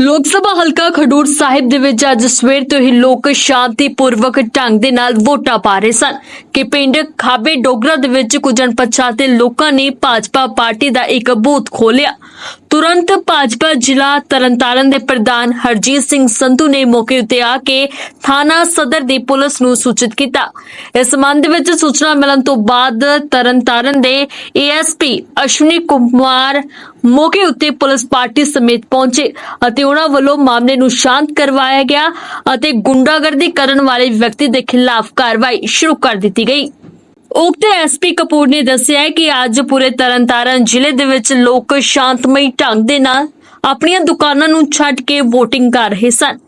ਲੋਕ ਸਭਾ ਹਲਕਾ ਖਡੂਰ ਸਾਹਿਬ ਦੇ ਵਿੱਚ ਅੱਜ ਸਵੇਰ ਤੋਂ ਹੀ ਲੋਕ ਸ਼ਾਂਤੀਪੂਰਵਕ ਢੰਗ ਦੇ ਨਾਲ ਵੋਟਾਂ ਪਾ ਰਹੇ ਸਨ ਕਿ ਪਿੰਡ ਖਾਬੇ ਡੋਗਰਾ ਦੇ ਵਿੱਚ ਕੁਝ ਅਣਪਛਾਤੇ ਲੋਕਾਂ ਨੇ ਭਾਜਪਾ ਪਾਰਟੀ ਦਾ ਇੱਕ ਬੂਥ ਖੋਲਿਆ ਤੁਰੰਤ ਭਾਜਪਾ ਜ਼ਿਲ੍ਹਾ ਤਰਨਤਾਰਨ ਦੇ ਪ੍ਰਧਾਨ ਹਰਜੀਤ ਸਿੰਘ ਸੰਧੂ ਨੇ ਮੌਕੇ ਉੱਤੇ ਆ ਕੇ ਥਾਣਾ ਸਦਰ ਦੀ ਪੁਲਿਸ ਨੂੰ ਸੂਚਿਤ ਕੀਤਾ। ਇਸ ਸੰਬੰਧ ਵਿੱਚ ਸੂਚਨਾ ਮਿਲਣ ਤੋਂ ਬਾਅਦ ਤਰਨਤਾਰਨ ਦੇ ਏਐਸਪੀ ਅਸ਼ਵਨੀ ਕੁਮਾਰ ਮੌਕੇ ਉੱਤੇ ਪੁਲਿਸ ਪਾਰਟੀ ਸਮੇਤ ਪਹੁੰਚੇ ਅਤੇ ਉਹਨਾਂ ਵੱਲੋਂ ਮਾਮਲੇ ਨੂੰ ਸ਼ਾਂਤ ਕਰਵਾਇਆ ਗਿਆ ਅਤੇ ਗੁੰਡਾਗਰਦੀ ਕਰਨ ਵਾਲੇ ਵਿਅਕਤੀ ਦੇ ਖਿਲਾਫ ਕਾਰਵਾਈ ਸ਼ੁਰੂ ਕਰ ਦਿੱਤੀ ਗਈ। ਉਕਤ ਐਸਪੀ ਕਪੂਰ ਨੇ ਦੱਸਿਆ ਕਿ ਅੱਜ ਪੂਰੇ ਤਰਨਤਾਰਨ ਜ਼ਿਲ੍ਹੇ ਦੇ ਵਿੱਚ ਲੋਕ ਸ਼ਾਂਤਮਈ ਢੰਗ ਦੇ ਨਾਲ ਆਪਣੀਆਂ ਦੁਕਾਨਾਂ ਨੂੰ ਛੱਡ ਕੇ VOTING ਕਰ ਰਹੇ ਸਨ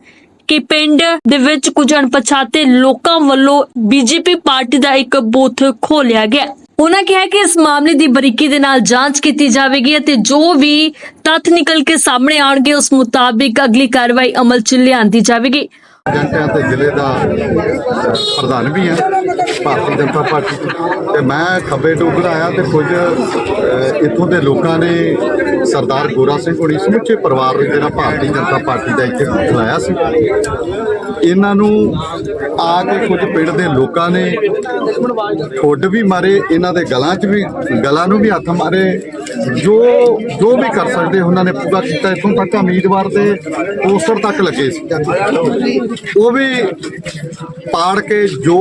ਕਿ ਪਿੰਡ ਦੇ ਵਿੱਚ ਕੁਝ ਅਣਪਛਾਤੇ ਲੋਕਾਂ ਵੱਲੋਂ ਬੀਜੇਪੀ ਪਾਰਟੀ ਦਾ ਇੱਕ ਬੂਥ ਖੋਲਿਆ ਗਿਆ। ਉਹਨਾਂ ਕਿਹਾ ਕਿ ਇਸ ਮਾਮਲੇ ਦੀ ਬਰੀਕੀ ਦੇ ਨਾਲ ਜਾਂਚ ਕੀਤੀ ਜਾਵੇਗੀ ਅਤੇ ਜੋ ਵੀ ਤੱਥ ਨਿਕਲ ਕੇ ਸਾਹਮਣੇ ਆਉਣਗੇ, ਉਸ ਮੁਤਾਬਿਕ ਅਗਲੀ ਕਾਰਵਾਈ ਅਮਲ 'ਚ ਲਿਆਂਦੀ ਜਾਵੇਗੀ। ਜਨਤਾ ਤੇ ਜ਼ਿਲ੍ਹੇ ਦਾ ਪ੍ਰਧਾਨ ਵੀ ਹਾਂ, ਭਾਰਤੀ ਜਨਤਾ ਪਾਰਟੀ ਤੋਂ ਤੇ ਮੈਂ ਖੱਬੇ ਡੋਗਰ ਆਇਆ ਤੇ ਕੁਝ ਇੱਥੋਂ ਦੇ ਲੋਕਾਂ ਨੇ ਸਰਦਾਰ ਗੋਰਾ ਸਿੰਘ ਹੋਣੀ ਸਮੁੱਚੇ ਪਰਿਵਾਰ ਨੂੰ ਜਿਹੜਾ ਭਾਰਤੀ ਜਨਤਾ ਪਾਰਟੀ ਦਾ ਇੱਥੇ ਬੁਲਾਇਆ ਸੀ। ਇਹਨਾਂ ਨੂੰ ਆ ਕੇ ਕੁਝ ਪਿੰਡ ਦੇ ਲੋਕਾਂ ਨੇ ਠੁੱਡ ਵੀ ਮਾਰੇ, ਇਹਨਾਂ ਦੇ ਗਲਾਂ 'ਚ ਵੀ, ਗਲਾਂ ਨੂੰ ਵੀ ਹੱਥ ਮਾਰੇ। ਜੋ ਜੋ ਵੀ ਕਰ ਸਕਦੇ ਉਹਨਾਂ ਨੇ ਪੂਰਾ ਕੀਤਾ, ਇੱਥੋਂ ਤੱਕ ਉਮੀਦਵਾਰ ਦੇ ਪੋਸਟਰ ਤੱਕ ਲੱਗੇ ਸੀ। ਉਹ ਵੀ ਪਾੜ ਕੇ ਜੋ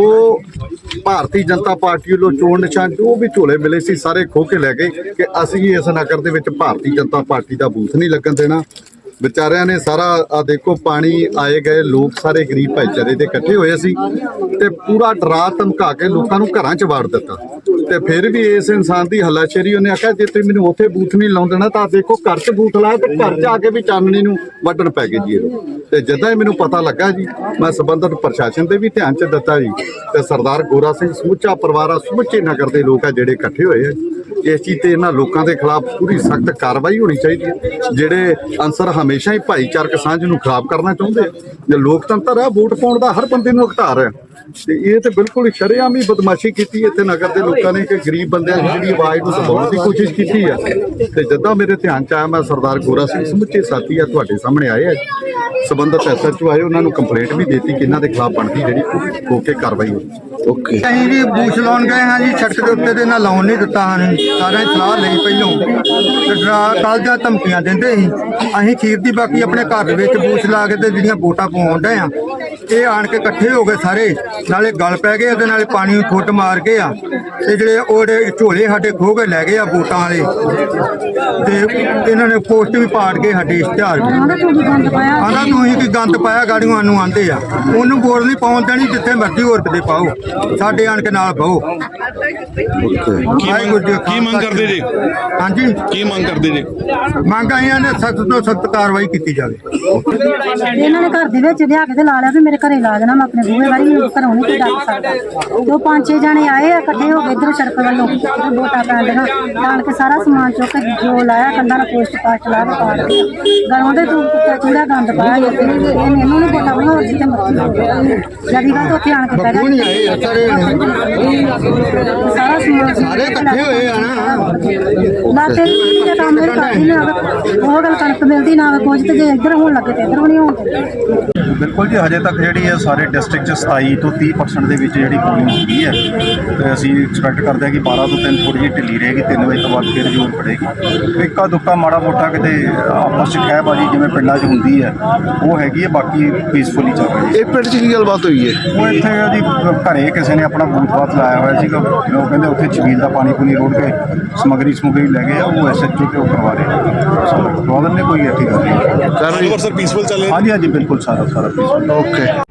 ਭਾਰਤੀ ਜਨਤਾ ਪਾਰਟੀ ਵੱਲੋਂ ਚੋਣ ਨਿਸ਼ਾਨ ਜੋ ਵੀ ਝੋਲੇ ਮਿਲੇ ਸੀ, ਸਾਰੇ ਖੋ ਕੇ ਲੈ ਗਏ ਕਿ ਅਸੀਂ ਇਸ ਨਗਰ ਦੇ ਵਿੱਚ ਭਾਰਤੀ ਜਨਤਾ ਪਾਰਟੀ ਦਾ ਬੂਥ ਨਹੀਂ ਲੱਗਣ ਦੇਣਾ। ਵਿਚਾਰਿਆਂ ਨੇ ਸਾਰਾ ਆ ਦੇਖੋ, ਪਾਣੀ ਆਏ ਗਏ, ਲੋਕ ਸਾਰੇ ਗਰੀਬ ਭਾਈਚਾਰੇ ਦੇ ਇਕੱਠੇ ਹੋਏ ਸੀ ਤੇ ਪੂਰਾ ਡਰਾ ਧਮਕਾ ਕੇ ਲੋਕਾਂ ਨੂੰ ਘਰਾਂ 'ਚ ਵਾੜ ਦਿੱਤਾ। ਤੇ ਫਿਰ ਵੀ ਇਸ ਇਨਸਾਨ ਦੀ ਹੱਲਾਸ਼ੇਰੀ ਉਹਨੇ ਆਖਿਆ, ਜੇ ਤੁਸੀਂ ਮੈਨੂੰ ਉੱਥੇ ਬੂਥ ਨਹੀਂ ਲਾਉਣ ਦੇਣਾ ਤਾਂ ਦੇਖੋ ਘਰ 'ਚ ਬੂਥ ਲਾਇਆ ਤੇ ਘਰ 'ਚ ਆ ਕੇ ਵੀ ਚਾਨਣੀ ਨੂੰ ਵੱਢਣ ਪੈ ਗਏ ਜੀ ਇਹ। ਤੇ ਜਦੋਂ ਹੀ ਮੈਨੂੰ ਪਤਾ ਲੱਗਾ ਜੀ, ਮੈਂ ਸੰਬੰਧਤ ਪ੍ਰਸ਼ਾਸਨ ਦੇ ਵੀ ਧਿਆਨ 'ਚ ਦਿੱਤਾ ਜੀ। ਤੇ ਸਰਦਾਰ ਗੋਰਾ ਸਿੰਘ ਸਮੁੱਚਾ ਪਰਿਵਾਰ ਆ, ਸਮੁੱਚੇ ਨਗਰ ਦੇ ਲੋਕ ਆ ਜਿਹੜੇ ਇਕੱਠੇ ਹੋਏ ਆ ਇਸ ਚੀਜ਼ ਤੇ ਇਹਨਾਂ ਲੋਕਾਂ ਦੇ ਖਿਲਾਫ ਪੂਰੀ ਸਖਤ ਕਾਰਵਾਈ ਹੋਣੀ ਚਾਹੀਦੀ ਹੈ। ਜਿਹੜੇ ਅਨਸਰ ਹਮੇਸ਼ਾ ਹੀ ਭਾਈਚਾਰਕ ਸਾਂਝ ਨੂੰ ਖਰਾਬ ਕਰਨਾ ਚਾਹੁੰਦੇ ਆ। ਜੇ ਲੋਕਤੰਤਰ ਆ, ਵੋਟ ਪਾਉਣ ਦਾ ਹਰ ਬੰਦੇ ਨੂੰ ਅਧਿਕਾਰ ਹੈ। ਤੇ ਇਹ ਤੇ ਬਿਲਕੁਲ ਸ਼ਰੇਆਮ ਹੀ ਬਦਮਾਸ਼ੀ ਕੀਤੀ ਇੱਥੇ ਨਗਰ ਦੇ ਲੋਕਾਂ ਨੇ ਕਿ ਗਰੀਬ ਬੰਦਿਆਂ ਦੀ ਜਿਹੜੀ ਆਵਾਜ਼ ਨੂੰ ਦਬਾਉਣ ਦੀ ਕੋਸ਼ਿਸ਼ ਕੀਤੀ ਹੈ ਤੇ ਜਦੋਂ ਮੇਰੇ ਧਿਆਨ ਚ ਆਇਆ ਮੈਂ ਸਰਦਾਰ ਗੋਰਾ ਸਿੰਘ ਸਮੁੱਚੇ ਸਾਥੀ ਆ ਤੁਹਾਡੇ ਸਾਹਮਣੇ ਆਏ ਆ। ਸਬੰਧਤ ਐਸਐਚਓ ਆਏ ਉਹਨਾਂ ਨੂੰ ਕੰਪਲੇਂਟ ਵੀ ਦਿੱਤੀ ਕਿ ਇਹਨਾਂ ਦੇ ਖਿਲਾਫ ਬਣਦੀ ਜਿਹੜੀ ਹੋ ਕੇ ਕਾਰਵਾਈ ਹੋਵੇ ਓਕੇ। ਅਸੀਂ ਜੀ ਬੂਸ਼ ਲਾਉਣ ਗਏ ਹਾਂ ਜੀ ਸੜਕ ਦੇ ਉੱਤੇ ਦੇ ਨਾਲ ਲਾਉਣ ਨਹੀਂ ਦਿੱਤਾ ਹਨ ਸਾਰਿਆਂ ਦੀ ਸਲਾਹ ਲਈ ਪਹਿਲੋਂ। ਤੇ ਡਰਾ ਕੱਲ ਦਾ ਧਮਕੀਆਂ ਦਿੰਦੇ ਸੀ। ਅਸੀਂ ਖੀਰ ਦੀ ਬਾਕੀ ਆਪਣੇ ਘਰ ਦੇ ਵਿੱਚ ਬੂਸ਼ ਲਾ ਕੇ ਤੇ ਜਿਹੜੀਆਂ ਵੋਟਾਂ ਪਾਉਣ ਡਏ ਆ ਇਹ ਆਣ ਕੇ ਇਕੱਠੇ ਹੋ ਗਏ ਸਾਰੇ। ਨਾਲੇ ਗਲ ਪੈ ਗਏ ਉਹਦੇ ਨਾਲੇ ਪਾਣੀ ਨੂੰ ਫੁੱਟ ਮਾਰ ਕੇ ਆ। ਤੇ ਜਿਹੜੇ ਉਹਦੇ ਝੋਲੇ ਸਾਡੇ ਖੋਹ ਕੇ ਲੈ ਗਏ ਆ ਵੋਟਾਂ ਵਾਲੇ। ਤੇ ਇਹਨਾਂ ਨੇ ਪੋਸਟ ਵੀ ਪਾੜ ਕੇ ਸਾਡੇ ਇਸ਼ਤਿਹਾਰ ਵੀ ਆਂਦਾ ਤੂੰ ਹੀ ਕੀ ਗੰਦ ਪਾਇਆ ਗਾੜੀਆਂ ਨੂੰ ਆਂਦੇ ਆ। ਉਹਨੂੰ ਵੋਟ ਨਹੀਂ ਪਾਉਣ ਦੇਣੀ ਜਿੱਥੇ ਮਰਜ਼ੀ ਹੋਰ ਕਿਤੇ ਪਾਓ। ਸਾਡੇ ਆਣ ਕੇ ਨਾਲ ਪਾਓ ਕੀ ਮੰਗ ਕੀ ਮੰਗ ਕਰਦੇ ਜੀ? ਹਾਂਜੀ। ਕੀ ਮੰਗ ਕਰਦੇ ਜੀ? ਮੰਗ ਆਈਆਂ ਨੇ ਸਖਤ ਤੋਂ ਸਖਤ ਕਾਰਵਾਈ ਕੀਤੀ ਜਾਵੇ। ਇਹਨਾਂ ਨੇ ਘਰ ਦੇ ਵਿੱਚ ਲਿਆ ਕੇ ਤੇ ਲਾ ਲਿਆ ਵੀ ਮੇਰੇ ਘਰੇ ਲਾ ਦੇਣਾ ਮੈਂ ਆਪਣੇ ਬੂਹੇ ਵਾਲੀ ਘਰੋਂ ਨਹੀਂ ਕੋਈ ਡੱਕ ਸਕਦਾ। ਉਹ ਪੰਜ ਛੇ ਜਣੇ ਆਏ ਆ ਇਕੱਠੇ ਹੋ ਕੇ ਇੱਧਰ ਸੜਕ ਵੱਲੋਂ ਵੋਟਾਂ ਪੈਣ ਦੀਆਂ। ਨਾਲ ਕੇ ਸਾਰਾ ਸਮਾਨ ਚੁੱਕ ਕੇ ਜੋ ਲਾਇਆ ਕੰਧਾਂ ਨਾਲ ਪੋਸਟ ਪਾਸਟ ਲਾ ਕੇ ਪਾੜ ਕੇ ਗਲੋਂ ਦੇ ਤੂੰ ਚੂੜਾ ਗੰਦ ਪਾਇਆ ਜੀ ਇਹਨੇ ਇਹਨੂੰ ਨਹੀਂ ਵੀ ਹੋਰ ਜਿੱਥੇ ਮਰਜ਼ੀ ਜਦੀ ਗਾ ਤੋਂ ਉੱਥੇ ਆਣ ਕੇ ਬੱਬੂ ਨਹੀਂ ਆਏ ਆ ਸਾਰੇ ਸਮਾਨ ਸਾਰੇ ਇਕੱਠੇ ਹੋਏ ਆ ਨਾ। ਨਾ ਤੇਰੀ ਤੇ ਕੰਮ ਮੇਰੀ ਕਰਦੀ ਨਾ ਉਹ ਗੱਲ ਕਣਕ ਮਿਲਦੀ ਨਾ ਕੁਝ ਤੇ ਜੇ ਇੱਧਰ ਹੋਣ ਲੱਗੇ ਤੇ ਇੱਧਰ ਵੀ ਨਹੀਂ ਹੋਣ ਬਿਲਕੁਲ ਜੀ ਹਜੇ ਤੱਕ ਜਿਹੜੀ ਹੈ ਸਾਰੇ ਡਿਸਟ੍ਰਿਕਟ ਚ 27 ਤੋਂ 30% ਦੇ ਵਿੱਚ ਜਿਹੜੀ ਪੋਲਿੰਗ ਹੋ ਗਈ ਹੈ ਤੇ ਅਸੀਂ ਐਕਸਪੈਕਟ ਕਰਦੇ ਹਾਂ ਕਿ 12 ਤੋਂ 3 ਥੋੜੀ ਜਿਹੀ ਢਿੱਲੀ ਰਹੇਗੀ 3 ਵਜੇ ਤੋਂ ਬਾਅਦ ਫਿਰ ਜ਼ੋਰ ਪੜੇਗੀ। ਇੱਕਾ ਦੁੱਕਾ ਮਾੜਾ ਮੋਟਾ ਕਿਤੇ ਆਪਸ ਚ ਖਹਿਬਾਜੀ ਜਿਵੇਂ ਪਿੰਡਾਂ 'ਚ ਹੁੰਦੀ ਹੈ ਉਹ ਹੈਗੀ ਹੈ ਬਾਕੀ ਪੀਸਫੁਲੀ ਚੱਲ ਰਹੀ ਹੈ ਇਹ ਪਿੰਡ 'ਚ ਕੀ ਗੱਲਬਾਤ ਹੋਈ ਹੈ? ਉਹ ਇੱਥੇ ਉਹਦੀ ਘਰੇ ਕਿਸੇ ਨੇ ਆਪਣਾ ਬੂਥ ਬਾਤ ਲਾਇਆ ਹੋਇਆ ਸੀਗਾ ਉਹ ਕਹਿੰਦੇ ਉੱਥੇ ਛਬੀਲ ਦਾ ਪਾਣੀ ਪੂਣੀ ਰੋੜ ਕੇ ਸਮਗਰੀ ਸਮਗਰੀ ਲੈ ਗਏ ਆ, ਉਹ ਐਸਐਚਓ ਤੇ ਉਹ ਕਰਵਾ ਰਹੇ ਨੇ ਨੇ ਕੋਈ ਐਠੀ ਗੱਲ ਨਹੀਂ ਸਰ ਪੀਸਫੁਲ ਚੱਲ ਰਿਹਾ। ਹਾਂਜੀ ਹਾਂਜੀ ਬਿਲਕੁਲ ਸਾਰਾ ਸਾਰਾ peaceful। ਓਕੇ